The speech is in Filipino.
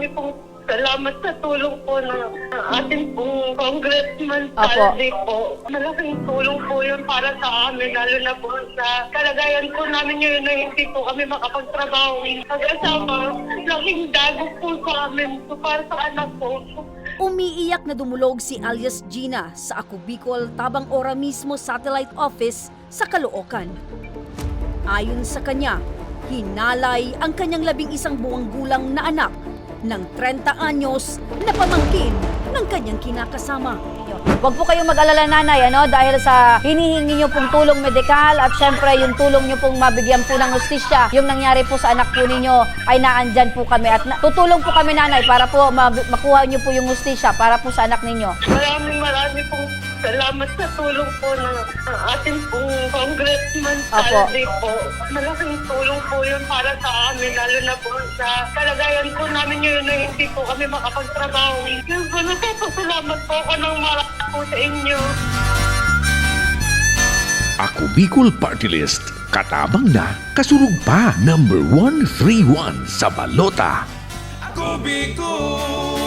marami pong salamat sa tulong po ng ng ating pong congressman. Saldi po. Malaking tulong po yun para sa amin, lalo na po sa kalagayan po namin ngayon na hindi po kami makapagtrabaho. Pag-asama, laking dago po sa amin so para sa anak ko. Umiiyak na dumulog si alias Gina sa Ako Bicol Tabang Ora mismo Satellite Office sa Caloocan. Ayon sa kanya, hinalay ang kanyang labing isang buwang gulang na anak ng 30 anyos na pamangkin ng kanyang kinakasama. Huwag po kayong mag-alala nanay, ano, dahil sa hinihingi niyo pong tulong medikal at syempre yung tulong niyo pong mabigyan po ng hustisya, yung nangyari po sa anak po ninyo ay naandyan po kami at na- tutulong po kami nanay para po mab- makuha niyo po yung hustisya para po sa anak ninyo. Maraming maraming pong salamat sa tulong po ng ng ating pong congressman Opo. Saldi po. Malaking tulong po yun para sa amin, lalo na po sa kalagayan po namin ngayon na hindi po kami makapagtrabaho. Yung po, nagpapasalamat po ako ng marami po sa inyo. Ako Bicol Party List. Katabang na, kasurug pa. Number 131 sa balota. Ako Bicol